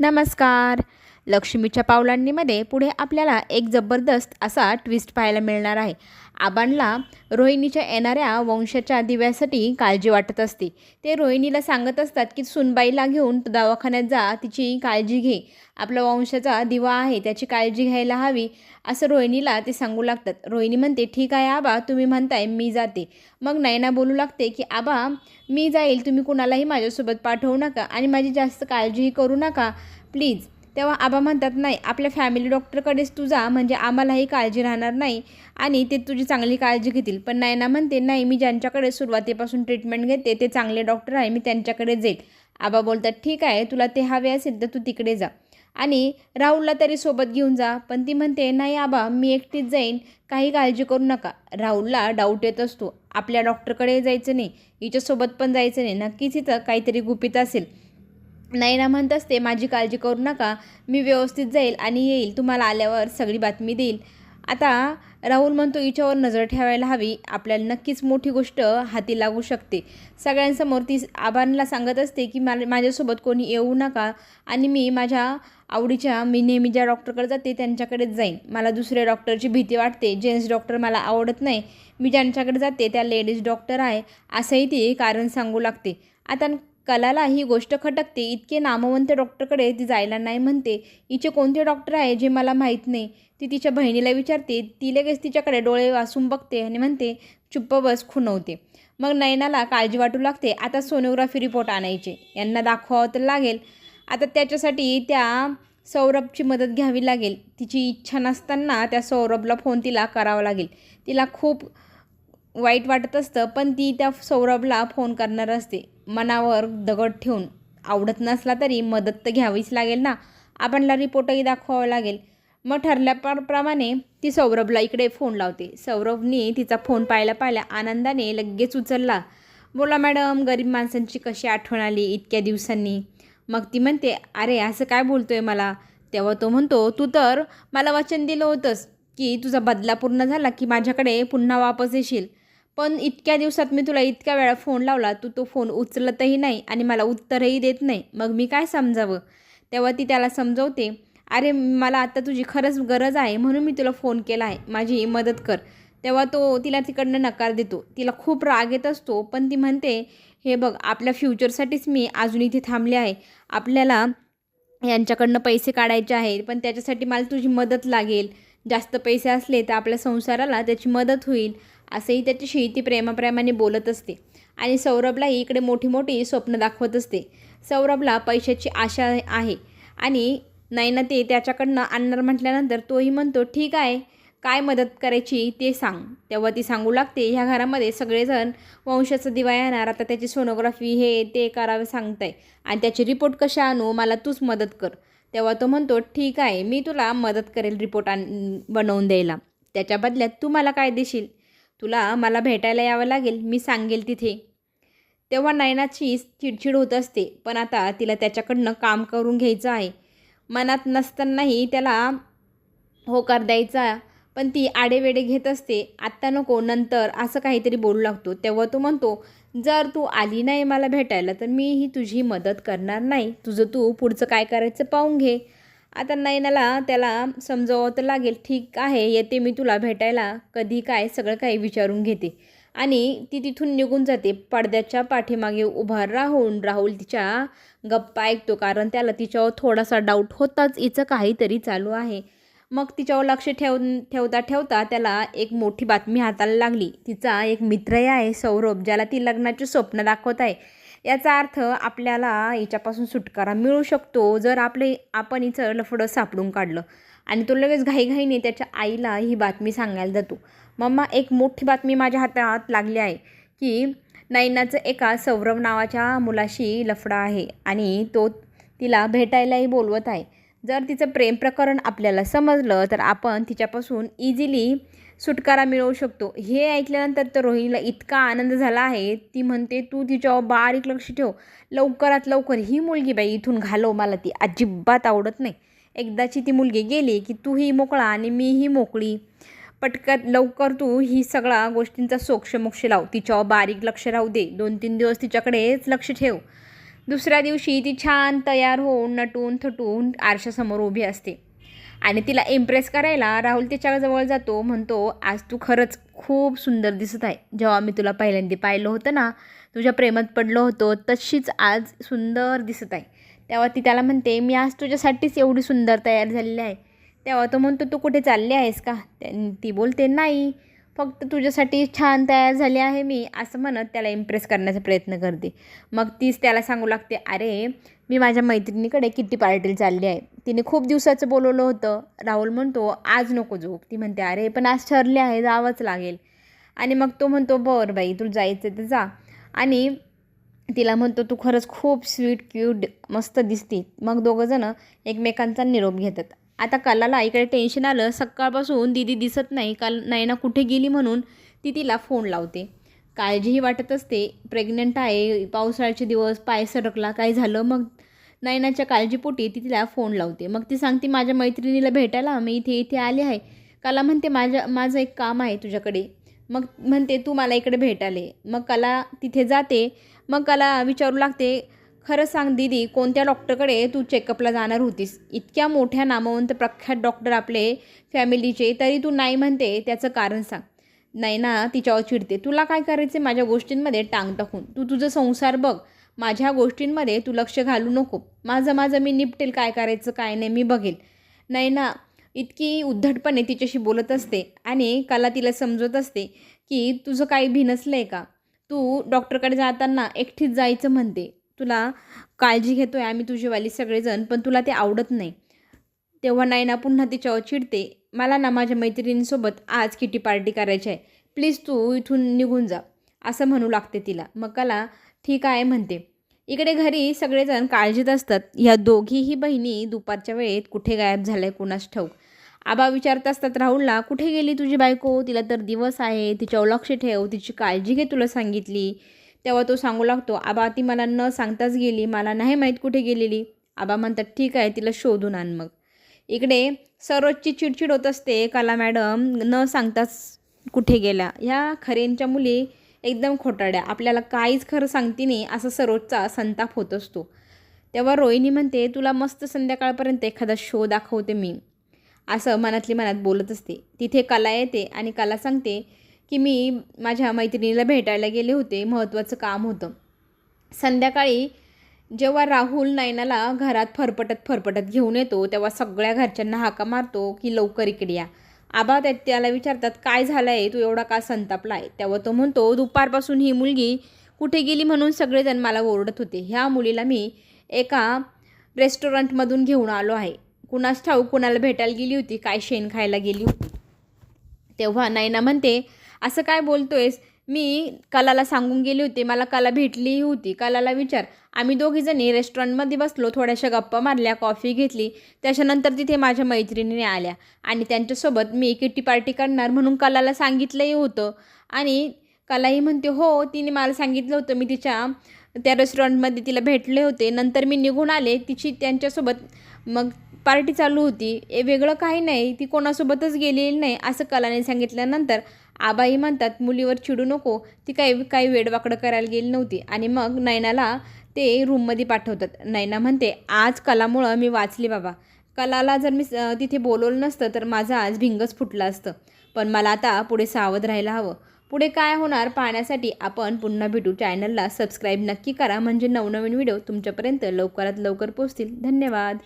नमस्कार. लक्ष्मीच्या पावलांनीमध्ये पुढे आपल्याला एक जबरदस्त असा ट्विस्ट पाहायला मिळणार आहे. आबांना रोहिणीच्या येणाऱ्या वंशाच्या दिव्यासाठी काळजी वाटत असते. ते रोहिणीला सांगत असतात की सुनबाईला घेऊन तू दवाखान्यात जा तिची काळजी घे. आपला वंशाचा दिवा आहे त्याची काळजी घ्यायला हवी. असं रोहिणीला ते सांगू लागतात. रोहिणी म्हणते ठीक आहे आबा तुम्ही म्हणताय मी जाते. मग नयना बोलू लागते की आबा मी जाईल तुम्ही कुणालाही माझ्यासोबत पाठवू नका आणि माझी जास्त काळजीही करू नका. प्लीज तेव्हा आबा म्हणतात नाही आपल्या फॅमिली डॉक्टरकडेच तू जा म्हणजे आम्हालाही काळजी राहणार नाही आणि ते तुझी चांगली काळजी घेतील. पण नायना म्हणते नाही मी ज्यांच्याकडे सुरुवातीपासून ट्रीटमेंट घेते ते चांगले डॉक्टर आहे मी त्यांच्याकडे जाईल. आबा बोलतात ठीक आहे तुला ते हवे असेल तर तू तिकडे जा आणि राहुलला तरी सोबत घेऊन जा. पण ती म्हणते नाही आबा मी एकटीच जाईन काही काळजी करू नका. राहुलला डाऊट येत असतो आपल्या डॉक्टरकडे जायचं नाही हिच्यासोबत पण जायचं नाही नक्कीच इथं काहीतरी गुपित असेल. नयना म्हणत असते माझी काळजी करू नका मी व्यवस्थित जाईल आणि येईल. तुम्हाला आल्यावर सगळी बातमी देईल. आता राहुल म्हणतो हिच्यावर नजर ठेवायला हवी. आपल्याला नक्कीच मोठी गोष्ट हाती लागू शकते. सगळ्यांसमोर ती आबांना सांगत असते की मला माझ्यासोबत कोणी येऊ नका आणि मी माझ्या आवडीच्या मी नेहमी ज्या डॉक्टरकडे जाते त्यांच्याकडेच जाईन. मला दुसऱ्या डॉक्टरची भीती वाटते. जेंट्स डॉक्टर मला आवडत नाही. मी ज्यांच्याकडे जाते त्या लेडीज डॉक्टर आहे असंही ती कारण सांगू लागते. आता कलाला ही गोष्ट खटकते. इतके नामवंत डॉक्टरकडे ती जायला नाही म्हणते. हिचे कोणते डॉक्टर आहे जे मला माहीत नाही? ती तिच्या बहिणीला विचारते. ती लगेच तिच्याकडे डोळे वासून बघते आणि म्हणते चुप्प बस खुणवते. मग नयनाला काळजी वाटू लागते. आता सोनोग्राफी रिपोर्ट आणायचे. यांना दाखवावं तर लागेल. आता त्याच्यासाठी त्या सौरभची मदत घ्यावी लागेल. तिची इच्छा नसताना त्या सौरभला फोन तिला करावा लागेल. तिला खूप वाईट वाटत असतं पण ती त्या सौरभला फोन करणार असते. मनावर दगड ठेवून आवडत नसला तरी मदत तर घ्यावीच लागेल ना. आपणला रिपोर्टही दाखवावं लागेल. मग ठरल्याप्रमाणे ती सौरभला इकडे फोन लावते. सौरभने तिचा फोन पाहायला पाहिला. आनंदाने लगेच उचलला. बोला मॅडम गरीब माणसांची कशी आठवण आली इतक्या दिवसांनी? मग ती म्हणते अरे असं काय बोलतोय मला? तेव्हा तो म्हणतो तू तर मला वचन दिलं होतंस की तुझा बदला पूर्ण झाला की माझ्याकडे पुन्हा वापस येशील. पण इतक्या दिवसात मी तुला इतक्या वेळा फोन लावला तू तो फोन उचलतही नाही आणि मला उत्तरही देत नाही. मग मी काय समजावं? तेव्हा ती त्याला समजवते अरे मला आता तुझी खरंच गरज आहे म्हणून मी तुला फोन केला आहे. माझी मदत कर. तेव्हा तो तिला तिकडनं नकार देतो. तिला खूप राग येत असतो पण ती म्हणते हे बघ आपल्या फ्युचरसाठीच मी अजून इथे थांबले आहे. आपल्याला यांच्याकडनं पैसे काढायचे आहेत पण त्याच्यासाठी मला तुझी मदत लागेल. जास्त पैसे असले तर आपल्या संसाराला त्याची मदत होईल. असंही त्याच्याशी ती प्रेमाप्रेमाने बोलत असते. आणि सौरभलाही इकडे मोठी मोठी स्वप्न दाखवत असते. सौरभला पैशाची आशा आहे. आणि नैना ते त्याच्याकडनं आणणार म्हटल्यानंतर तोही म्हणतो ठीक आहे. काय मदत करायची ते सांग. तेव्हा ती सांगू लागते ह्या घरामध्ये सगळेजण वंशाचा दिवा येणार आता त्याची सोनोग्राफी हे ते करावे सांगताय. आणि त्याची रिपोर्ट कसे आणू? मला तूच मदत कर. तेव्हा तो म्हणतो ठीक आहे. मी तुला मदत करेल रिपोर्ट आण बनवून द्यायला. त्याच्या बदल्यात तू मला काय देशील? तुला मला भेटायला यावं लागेल मी सांगेल तिथे. तेव्हा नयनाची चिडचिड होत असते पण आता तिला त्याच्याकडनं काम करून घ्यायचं आहे. मनात नसतानाही त्याला होकार द्यायचा पण ती आडेवेडे घेत असते. आत्ता नको नंतर असं काहीतरी बोलू लागतो. तेव्हा तो म्हणतो जर तू आली नाही मला भेटायला तर मी ही तुझी मदत करणार नाही. तुझं तू पुढचं काय करायचं पाहून घे. आता नयनाला त्याला समजावं तर लागेल ठीक आहे येते मी तुला भेटायला. कधी काय सगळं काही विचारून घेते. आणि ती तिथून निघून जाते. पडद्याच्या पाठीमागे उभा राहून राहुल तिच्या गप्पा ऐकतो कारण त्याला तिच्यावर थोडासा डाऊट होताच हिचं काहीतरी चालू आहे. मग तिच्यावर लक्ष ठेव ठेवता ठेवता त्याला एक मोठी बातमी हाताला लागली. तिचा एक मित्रही आहे सौरभ ज्याला ती लग्नाचे स्वप्न दाखवत आहे. याचा अर्थ आपल्याला याच्यापासून सुटकारा मिळू शकतो. जर आपले आपण हिचं लफडं सापडून काढलं आणि तो लगेच घाईघाईने त्याच्या आईला ही बातमी सांगायला जातो. मम्मा एक मोठी बातमी माझ्या हातात लागली आहे की नैनाचं एका सौरव नावाच्या मुलाशी लफडा आहे आणि तो तिला भेटायलाही बोलवत आहे. जर तिचं प्रेम प्रकरण आपल्याला समजलं तर आपण तिच्यापासून इझिली सुटकारा मिळवू शकतो. हे ऐकल्यानंतर तर रोहिणीला इतका आनंद झाला आहे. ती म्हणते तू तिच्यावर बारीक लक्ष ठेव. लवकरात लवकर ही मुलगी बाई इथून घालव. मला ती अजिबात आवडत नाही. एकदाची ती मुलगी गेली की तूही मोकळा आणि मीही मोकळी. पटकन लवकर तू ही सगळ्या गोष्टींचा सोक्षमोक्ष लाव. तिच्यावर बारीक लक्ष राहू दे. दोन तीन दिवस तिच्याकडेच लक्ष ठेव. दुसऱ्या दिवशी ती छान तयार होऊन नटून थटून आरशासमोर उभी असते. आणि तिला इम्प्रेस करायला राहुल तिच्याजवळ जातो म्हणतो आज तू खरंच खूप सुंदर दिसत आहे. जेव्हा मी तुला पहिल्यांदा पाहिलं होतं ना तुझ्या प्रेमात पडलो होतो तशीच आज सुंदर दिसत आहे. तेव्हा ती त्याला म्हणते मी आज तुझ्यासाठीच एवढी सुंदर तयार झालेली आहे. तेव्हा तो म्हणतो तू कुठे चालली आहेस का? ती बोलते नाही. फक्त तुझ्यासाठी छान तयार झाली आहे मी असं म्हणत त्याला इम्प्रेस करण्याचा प्रयत्न करते. मग तीच त्याला सांगू लागते अरे मी माझ्या मैत्रिणीकडे किट्टी पार्टीला चालली आहे. तिने खूप दिवसाचं बोलवलं होतं. राहुल म्हणतो आज नको झोप. ती म्हणते अरे पण आज ठरले आहे जावंच लागेल. आणि मग तो म्हणतो बरं बाई तू जायचं तर जा. आणि तिला म्हणतो तू खरंच खूप स्वीट क्यूट मस्त दिसती. मग दोघंजणं एकमेकांचा निरोप घेतात. आता कलाला इकडे टेन्शन आलं सकाळपासून दिदी दिसत नाही. काल नैना कुठे गेली म्हणून ती तिला फोन लावते. काळजीही वाटत असते. प्रेग्नंट आहे पावसाळ्याचे दिवस पाय सरकला काय झालं? मग नयनाच्या काळजीपोटी ती तिला फोन लावते. मग ती सांगते माझ्या मैत्रिणीला भेटायला मी इथे इथे आले आहे. कला म्हणते माझ्या माझं एक काम आहे तुझ्याकडे. मग म्हणते तू मला इकडे भेटाले मग कला तिथे जाते. मग कला विचारू लागते खरं सांग दीदी कोणत्या डॉक्टरकडे तू चेकअपला जाणार होतीस? इतक्या मोठ्या नामवंत प्रख्यात डॉक्टर आपले फॅमिलीचे तरी तू नाही म्हणते त्याचं कारण सांग. नाही ना तिच्यावर चिडते. तुला काय करायचं माझ्या गोष्टींमध्ये टांग टाकून? तू तुझं संसार बघ. माझ्या गोष्टींमध्ये तू लक्ष घालू नको. माझं माझं मी निपटेल काय करायचं काय नाही मी बघेल. नाही ना इतकी उद्धटपणे तिच्याशी बोलत असते आणि कला तिला समजत असते की तुझं काही भिनसलं आहे का? तू डॉक्टरकडे जाताना एकटीच जायचं म्हणते. तुला काळजी घेतो आहे आम्ही तुझीवाली सगळेजण पण तुला ते आवडत नाही. तेव्हा नायना पुन्हा तिच्यावर चिडते. मला ना माझ्या मैत्रिणींसोबत आज किटी पार्टी करायची आहे. प्लीज तू इथून निघून जा असं म्हणू लागते तिला. मकाला ठीक आहे म्हणते. इकडे घरी सगळेजण काळजीत असतात. ह्या दोघीही बहिणी दुपारच्या वेळेत कुठे गायब झाल्या कुणास ठाऊक. आबा विचारत असतात राहुलला कुठे गेली तुझी बायको? तिला तर दिवस आहे तिच्यावर लक्ष ठेव तिची काळजी घे तुला सांगितली. तेव्हा तो सांगू लागतो आबा ती मला न सांगताच गेली. मला नाही माहीत कुठे गेलेली. आबा म्हणतात ठीक आहे तिला शोधून आण मग. इकडे सरोजची चिडचिड होत असते. काला मॅडम न सांगताच कुठे गेल्या ह्या खरेंच्या मुली एकदम खोटाड्या आपल्याला काहीच खरं सांगते नाही असा सरोजचा संताप होत असतो. तेव्हा रोहिणी म्हणते तुला मस्त संध्याकाळपर्यंत एखादा शो दाखवते मी. असं मनातली मनात बोलत असते. तिथे कला येते आणि कला सांगते की मी माझ्या मैत्रिणीला भेटायला गेले होते महत्त्वाचं काम होतं. संध्याकाळी जेव्हा राहुल नयनाला घरात फरफटत फरफटत घेऊन येतो तेव्हा सगळ्या घरच्यांना हाका मारतो की लवकर इकडे या. आबा त्या त्याला विचारतात काय झालं आहे तू एवढा का संतापला आहे तेव्हा तो म्हणतो दुपारपासून ही मुलगी कुठे गेली म्हणून सगळेजण मला ओरडत होते. ह्या मुलीला मी एका रेस्टॉरंटमधून घेऊन आलो आहे. कुणास ठाऊक कुणाला भेटायला गेली होती काय शेण खायला गेली होती? तेव्हा नैना म्हणते असं काय बोलतोयस? मी कलाला सांगून गेली होती मला कला भेटली होती. कलाला विचार. आम्ही दोघीजणी रेस्टॉरंटमध्ये बसलो थोड्याशा गप्पा मारल्या कॉफी घेतली. त्याच्यानंतर तिथे माझ्या मैत्रिणीने आल्या आणि त्यांच्यासोबत मी किट्टी पार्टी करणार म्हणून कलाला सांगितलंही होतं. आणि कलाही म्हणते हो तिने मला सांगितलं होतं. मी तिच्या त्या रेस्टॉरंटमध्ये तिला भेटले होते. नंतर मी निघून आले. तिची त्यांच्यासोबत मग पार्टी चालू होती. ए वेगळं काही नाही. ती कोणासोबतच गेलेली नाही. असं कलाने सांगितल्यानंतर आबाई म्हणतात मुलीवर चिडू नको. ती काही काही वेडवाकडं करायला गेली नव्हती. आणि मग नैनाला ते रूममध्ये पाठवतात. नैना म्हणते आज कलामुळं मी वाचली बाबा. कलाला जर मी तिथे बोलवलं नसतं तर माझं आज भिंगच फुटलं असतं. पण मला आता पुढे सावध राहायला हवं. पुढे काय होणार पाहण्यासाठी आपण पुन्हा भेटू. चॅनलला सबस्क्राईब नक्की करा. म्हणजे नवनवीन व्हिडिओ तुमच्यापर्यंत लवकरात लवकर पोचतील धन्यवाद.